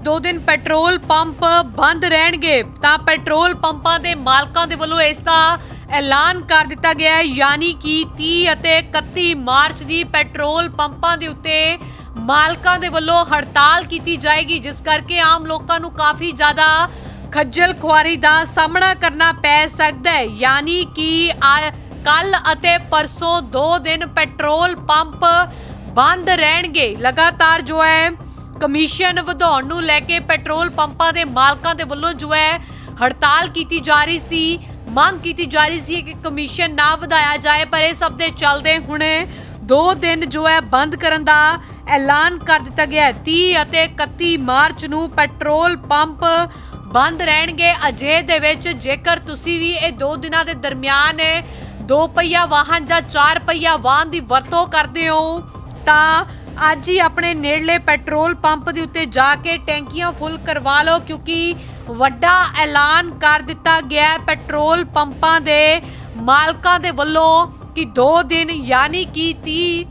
ਦੋ ਦਿਨ petrol pump ਬੰਦ ਰਹਿਣਗੇ, ਤਾਂ ਪੈਟਰੋਲ ਪੰਪਾਂ ਦੇ ਮਾਲਕਾਂ ਦੇ ਵੱਲੋਂ ਇਸ ਦਾ ਐਲਾਨ ਕਰ ਦਿੱਤਾ ਗਿਆ ਹੈ। ਯਾਨੀ ਕਿ 30 ਅਤੇ 31 ਮਾਰਚ ਦੀ ਪੈਟਰੋਲ ਪੰਪਾਂ ਦੇ ਉੱਤੇ ਮਾਲਕਾਂ ਦੇ ਵੱਲੋਂ ਹੜਤਾਲ ਕੀਤੀ ਜਾਏਗੀ, ਜਿਸ ਕਰਕੇ ਆਮ ਲੋਕਾਂ ਨੂੰ ਕਾਫੀ ਜ਼ਿਆਦਾ ਖੱਜਲ ਖੁਆਰੀ ਦਾ ਸਾਹਮਣਾ ਕਰਨਾ ਪੈ ਸਕਦਾ ਹੈ। ਯਾਨੀ ਕਿ ਕੱਲ ਅਤੇ ਪਰਸੋਂ ਦੋ ਦਿਨ ਪੈਟਰੋਲ ਪੰਪ ਬੰਦ ਰਹਿਣਗੇ। ਲਗਾਤਾਰ ਜੋ ਹੈ ਕਮਿਸ਼ਨ ਵਧਾਉਣ ਨੂੰ ਲੈ ਕੇ ਪੈਟਰੋਲ ਪੰਪਾਂ ਦੇ ਮਾਲਕਾਂ ਦੇ ਵੱਲੋਂ ਜੋ ਹੈ ਹੜਤਾਲ ਕੀਤੀ ਜਾ ਰਹੀ ਸੀ, ਮੰਗ ਕੀਤੀ ਜਾ ਰਹੀ ਸੀ ਕਿ ਕਮਿਸ਼ਨ ਨਾ ਵਧਾਇਆ ਜਾਏ, ਪਰ ਇਹ ਸਭ ਦੇ ਚੱਲਦੇ ਹੁਣ ਦੋ ਦਿਨ ਜੋ ਹੈ ਬੰਦ ਕਰਨ ਦਾ ਐਲਾਨ ਕਰ ਦਿੱਤਾ ਗਿਆ ਹੈ। 30 ਅਤੇ 31 ਮਾਰਚ ਨੂੰ ਪੈਟਰੋਲ ਪੰਪ ਬੰਦ ਰਹਿਣਗੇ। ਅਜੇ ਦੇ ਵਿੱਚ ਜੇਕਰ ਤੁਸੀਂ ਵੀ ਇਹ ਦੋ ਦਿਨਾਂ ਦੇ ਦਰਮਿਆਨ ਦੋ ਪਹੀਆ ਵਾਹਨ ਜਾਂ ਚਾਰ ਪਹੀਆ ਵਾਹਨ ਦੀ ਵਰਤੋਂ ਕਰਦੇ ਹੋ, ਤਾਂ ਅੱਜ ਹੀ ਆਪਣੇ ਨੇੜਲੇ ਪੈਟਰੋਲ ਪੰਪ ਦੇ ਉੱਤੇ ਜਾ ਕੇ ਟੈਂਕੀਆਂ ਫੁੱਲ ਕਰਵਾ ਲਓ, ਕਿਉਂਕਿ ਵੱਡਾ ਐਲਾਨ ਕਰ ਦਿੱਤਾ ਗਿਆ ਹੈ ਪੈਟਰੋਲ ਪੰਪਾਂ ਦੇ ਮਾਲਕਾਂ ਦੇ ਵੱਲੋਂ ਕਿ 2 ਦਿਨ ਯਾਨੀ ਕਿ 30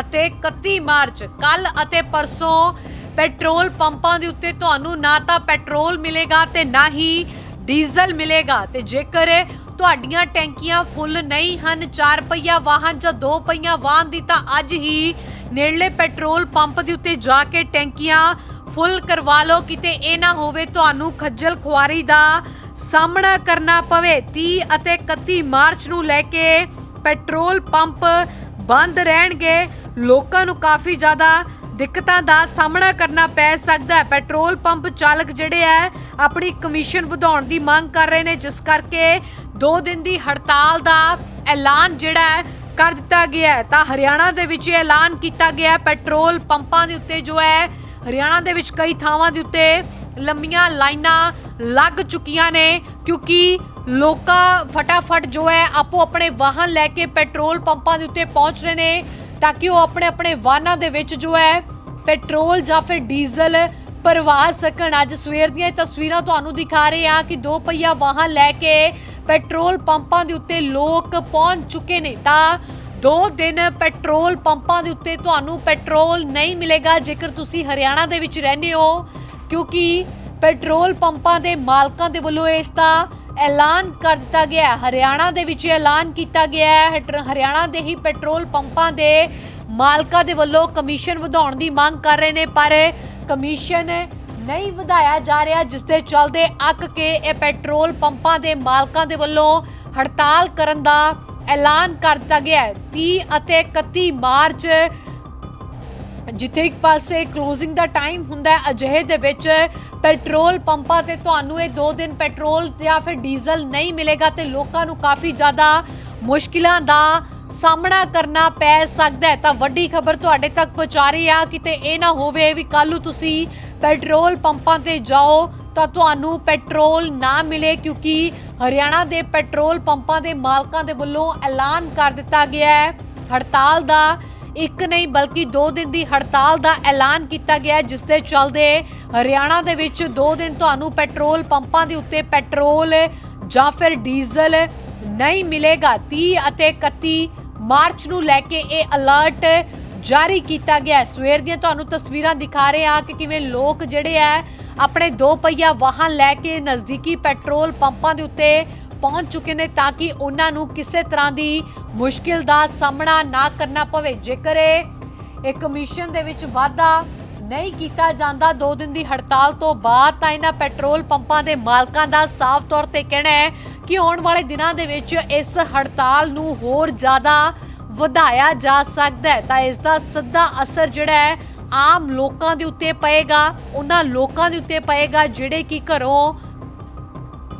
ਅਤੇ 31 ਮਾਰਚ ਕੱਲ ਅਤੇ ਪਰਸੋਂ ਪੈਟਰੋਲ ਪੰਪਾਂ ਦੇ ਉੱਤੇ ਤੁਹਾਨੂੰ ਨਾ ਤਾਂ ਪੈਟਰੋਲ ਮਿਲੇਗਾ ਤੇ ਨਾ ਹੀ ਡੀਜ਼ਲ ਮਿਲੇਗਾ। ਤੇ ਜੇਕਰ ਤੁਹਾਡੀਆਂ ਟੈਂਕੀਆਂ ਫੁੱਲ ਨਹੀਂ ਹਨ 4 ਪਹੀਆ ਵਾਹਨ ਜਾਂ 2 ਪਹੀਆ ਵਾਹਨ ਦੀ, ਤਾਂ ਅੱਜ ਹੀ ਨੇੜਲੇ ਪੈਟਰੋਲ ਪੰਪ ਦੇ ਉੱਤੇ ਜਾ ਕੇ ਟੈਂਕੀਆਂ ਫੁੱਲ ਕਰਵਾ ਲਓ, ਕਿਤੇ ਇਹ ਨਾ ਹੋਵੇ ਤੁਹਾਨੂੰ ਖੱਜਲ ਖੁਆਰੀ ਦਾ ਸਾਹਮਣਾ ਕਰਨਾ ਪਵੇ। 30 ਅਤੇ 31 ਮਾਰਚ ਨੂੰ ਲੈ ਕੇ ਪੈਟਰੋਲ ਪੰਪ ਬੰਦ ਰਹਿਣਗੇ। ਲੋਕਾਂ ਨੂੰ ਕਾਫੀ ਜ਼ਿਆਦਾ ਦਿੱਕਤਾਂ ਦਾ ਸਾਹਮਣਾ ਕਰਨਾ ਪੈ ਸਕਦਾ ਹੈ। ਪੈਟਰੋਲ ਪੰਪ ਚਾਲਕ ਜਿਹੜੇ ਹੈ, ਆਪਣੀ ਕਮਿਸ਼ਨ ਵਧਾਉਣ ਦੀ ਮੰਗ ਕਰ ਰਹੇ ਨੇ, ਜਿਸ ਕਰਕੇ 2 ਦਿਨ ਦੀ ਹੜਤਾਲ ਦਾ ਐਲਾਨ ਜਿਹੜਾ ਹੈ ਕਰ ਦਿੱਤਾ ਗਿਆ ਹੈ। ਤਾਂ ਹਰਿਆਣਾ ਦੇ ਵਿੱਚ ਇਹ ਐਲਾਨ ਕੀਤਾ ਗਿਆ ਹੈ। ਪੈਟਰੋਲ ਪੰਪਾਂ ਦੇ ਉੱਤੇ ਜੋ ਹੈ, ਹਰਿਆਣਾ ਦੇ ਵਿੱਚ ਕਈ ਥਾਵਾਂ ਦੇ ਉੱਤੇ ਲੰਮੀਆਂ ਲਾਈਨਾਂ ਲੱਗ ਚੁੱਕੀਆਂ ਨੇ ਕਿਉਂਕਿ ਲੋਕਾਂ ਫਟਾਫਟ ਜੋ ਹੈ, ਆਪੋ ਆਪਣੇ ਵਾਹਨ ਲੈ ਕੇ ਪੈਟਰੋਲ ਪੰਪਾਂ ਦੇ ਉੱਤੇ ਪਹੁੰਚ ਰਹੇ ਨੇ ਤਾਂ ਕਿ ਉਹ ਆਪਣੇ ਆਪਣੇ ਵਾਹਨਾਂ ਦੇ ਵਿੱਚ ਜੋ ਹੈ, ਪੈਟਰੋਲ ਜਾਂ ਫਿਰ ਡੀਜ਼ਲ ਭਰਵਾ ਸਕਣ। ਅੱਜ ਸਵੇਰ ਦੀਆਂ ਇਹ ਤਸਵੀਰਾਂ ਤੁਹਾਨੂੰ ਦਿਖਾ ਰਹੇ ਹਾਂ ਕਿ ਦੋ ਪਹੀਆ ਵਾਹਨ ਲੈ ਕੇ ਪੈਟਰੋਲ ਪੰਪਾਂ ਦੇ ਉੱਤੇ ਲੋਕ ਪਹੁੰਚ ਚੁੱਕੇ ਨੇ। ਤਾਂ ਦੋ ਦਿਨ ਪੈਟਰੋਲ ਪੰਪਾਂ ਦੇ ਉੱਤੇ ਤੁਹਾਨੂੰ ਪੈਟਰੋਲ ਨਹੀਂ ਮਿਲੇਗਾ, ਜੇਕਰ ਤੁਸੀਂ ਹਰਿਆਣਾ ਦੇ ਵਿੱਚ ਰਹਿੰਦੇ ਹੋ, ਕਿਉਂਕਿ ਪੈਟਰੋਲ ਪੰਪਾਂ ਦੇ ਮਾਲਕਾਂ ਦੇ ਵੱਲੋਂ ਇਸ ਦਾ ਐਲਾਨ ਕਰ ਦਿੱਤਾ ਗਿਆ ਹਰਿਆਣਾ ਦੇ ਵਿੱਚ ਐਲਾਨ ਕੀਤਾ ਗਿਆ ਹੈ। ਹਟ- ਹਰਿਆਣਾ ਦੇ ਹੀ ਪੈਟਰੋਲ ਪੰਪਾਂ ਦੇ ਮਾਲਕਾਂ ਦੇ ਵੱਲੋਂ ਕਮਿਸ਼ਨ ਵਧਾਉਣ ਦੀ ਮੰਗ ਕਰ ਰਹੇ ਨੇ, ਪਰ ਕਮਿਸ਼ਨ ਨਹੀਂ ਵਧਾਇਆ ਜਾ ਰਿਹਾ, ਜਿਸ ਦੇ ਚੱਲਦੇ ਅੱਕ ਕੇ ਇਹ ਪੈਟਰੋਲ ਪੰਪਾਂ ਦੇ ਮਾਲਕਾਂ ਦੇ ਵੱਲੋਂ ਹੜਤਾਲ ਕਰਨ ਦਾ ਐਲਾਨ ਕਰ ਦਿੱਤਾ ਗਿਆ ਹੈ। 30 ਅਤੇ 31 ਮਾਰਚ, ਜਿੱਥੇ ਇੱਕ ਪਾਸੇ ਕਲੋਜ਼ਿੰਗ ਦਾ ਟਾਈਮ ਹੁੰਦਾ ਹੈ, ਅਜਿਹੇ ਦੇ ਵਿੱਚ ਪੈਟਰੋਲ ਪੰਪਾਂ ਤੇ ਤੁਹਾਨੂੰ ਇਹ 2 ਦਿਨ ਪੈਟਰੋਲ ਜਾਂ ਫਿਰ ਡੀਜ਼ਲ ਨਹੀਂ ਮਿਲੇਗਾ ਤੇ ਲੋਕਾਂ ਨੂੰ ਕਾਫੀ ਜ਼ਿਆਦਾ ਮੁਸ਼ਕਿਲਾਂ ਦਾ ਸਾਹਮਣਾ ਕਰਨਾ ਪੈ ਸਕਦਾ ਹੈ। ਤਾਂ ਵੱਡੀ ਖਬਰ ਤੁਹਾਡੇ ਤੱਕ ਪਹੁੰਚਾ ਰਹੀ ਆ, ਕਿਤੇ ਇਹ ਨਾ ਹੋਵੇ ਵੀ ਕੱਲ ਨੂੰ ਤੁਸੀਂ ਪੈਟਰੋਲ ਪੰਪਾਂ ਤੇ ਜਾਓ ਤਾਂ ਤੁਹਾਨੂੰ ਪੈਟਰੋਲ ਨਾ ਮਿਲੇ ਕਿਉਂਕਿ ਹਰਿਆਣਾ ਦੇ ਪੈਟਰੋਲ ਪੰਪਾਂ ਦੇ ਮਾਲਕਾਂ ਦੇ ਵੱਲੋਂ ਐਲਾਨ ਕਰ ਦਿੱਤਾ ਗਿਆ ਹੈ। ਹੜਤਾਲ ਦਾ ਇੱਕ ਨਹੀਂ ਬਲਕਿ 2 ਦਿਨ ਦੀ ਹੜਤਾਲ ਦਾ ਐਲਾਨ ਕੀਤਾ ਗਿਆ ਜਿਸ ਦੇ ਚੱਲਦੇ ਹਰਿਆਣਾ ਦੇ ਵਿੱਚ 2 ਦਿਨ ਤੁਹਾਨੂੰ ਪੈਟਰੋਲ ਪੰਪਾਂ ਦੇ ਉੱਤੇ ਪੈਟਰੋਲ ਜਾਂ ਫਿਰ ਡੀਜ਼ਲ ਨਹੀਂ ਮਿਲੇਗਾ। 30 ਅਤੇ 31 ਮਾਰਚ ਨੂੰ ਲੈ ਕੇ ਇਹ ਅਲਰਟ ਜਾਰੀ ਕੀਤਾ ਗਿਆ ਹੈ। ਸਵੇਰ ਦੀਆਂ ਤੁਹਾਨੂੰ ਤਸਵੀਰਾਂ ਦਿਖਾ ਰਹੇ ਹਾਂ ਕਿ ਕਿਵੇਂ ਲੋਕ ਜਿਹੜੇ ਆ ਆਪਣੇ ਦੋ ਪਹੀਆ ਵਾਹਨ ਲੈ ਕੇ ਨਜ਼ਦੀਕੀ ਪੈਟਰੋਲ ਪੰਪਾਂ ਦੇ ਉੱਤੇ ਪਹੁੰਚ ਚੁੱਕੇ ਨੇ ਤਾਂ ਕਿ ਉਹਨਾਂ ਨੂੰ ਕਿਸੇ ਤਰ੍ਹਾਂ ਦੀ ਮੁਸ਼ਕਿਲ ਦਾ ਸਾਹਮਣਾ ਨਾ ਕਰਨਾ ਪਵੇ ਜੇਕਰ ਇਹ ਇਹ ਕਮਿਸ਼ਨ ਦੇ ਵਿੱਚ ਵਾਧਾ ਨਹੀਂ ਕੀਤਾ ਜਾਂਦਾ 2 ਦਿਨ ਦੀ ਹੜਤਾਲ ਤੋਂ ਬਾਅਦ, ਤਾਂ ਇਹਨਾਂ ਪੈਟਰੋਲ ਪੰਪਾਂ ਦੇ ਮਾਲਕਾਂ ਦਾ ਸਾਫ਼ ਤੌਰ ਤੇ ਕਹਿਣਾ ਹੈ ਕਿ ਆਉਣ ਵਾਲੇ ਦਿਨਾਂ ਦੇ ਵਿੱਚ ਇਸ ਹੜਤਾਲ ਨੂੰ ਹੋਰ ਜ਼ਿਆਦਾ ਵਧਾਇਆ ਜਾ ਸਕਦਾ ਹੈ, ਤਾਂ ਇਸ ਦਾ ਸਿੱਧਾ ਅਸਰ ਜਿਹੜਾ ਹੈ, ਆਮ ਲੋਕਾਂ ਦੇ ਉੱਤੇ ਪਏਗਾ, ਉਹਨਾਂ ਲੋਕਾਂ ਦੇ ਉੱਤੇ ਪਏਗਾ, ਜਿਹੜੇ ਕਿ ਘਰੋਂ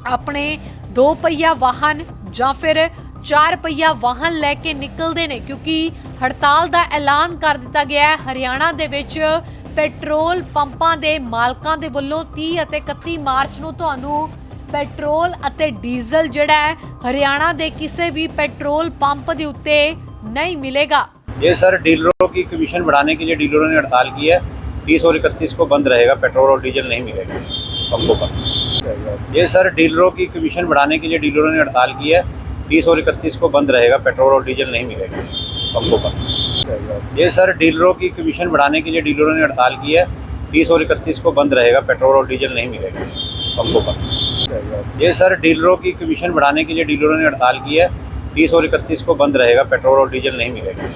ਆਪਣੇ ਦੋ ਪਹੀਆ ਵਾਹਨ ਜਾਂ ਫਿਰ ਚਾਰ ਪਹੀਆ ਵਾਹਨ ਲੈ ਕੇ ਨਿਕਲਦੇ ਨੇ, ਕਿਉਂਕਿ ਹੜਤਾਲ ਦਾ ਐਲਾਨ ਕਰ ਦਿੱਤਾ ਗਿਆ ਹੈ। ਹਰਿਆਣਾ ਦੇ ਵਿੱਚ ਪੈਟਰੋਲ ਪੰਪਾਂ ਦੇ ਮਾਲਕਾਂ ਦੇ ਵੱਲੋਂ 30 ਅਤੇ 31 ਮਾਰਚ ਨੂੰ ਤੁਹਾਨੂੰ ਪੈਟਰੋਲ ਅਤੇ ਡੀਜ਼ਲ ਜਿਹੜਾ ਹੈ, ਹਰਿਆਣਾ ਦੇ ਕਿਸੇ ਵੀ ਪੈਟਰੋਲ ਪੰਪ ਦੇ ਉੱਤੇ नहीं मिलेगा। ये सर डीलरों की कमीशन बढ़ाने के लिए डीलरों ने हड़ताल की है। तीस और इकतीस को बंद रहेगा, पेट्रोल और डीजल नहीं मिलेगा। पंपों पर। ये सर डीलरों की कमीशन बढ़ाने के लिए डीलरों ने हड़ताल की है। तीस और इकतीस को बंद रहेगा, पेट्रोल और डीजल नहीं मिलेगा। पंपों पर। ये सर डीलरों की कमीशन बढ़ाने के लिए डीलरों ने हड़ताल की है। तीस और इकतीस को बंद रहेगा, पेट्रोल और डीजल नहीं मिलेगा। पंपों पर। ये सर डीलरों की कमीशन बढ़ाने के लिए डीलरों ने हड़ताल की है। तीस और इकतीस को बंद रहेगा पेट्रोल और डीजल नहीं मिलेगा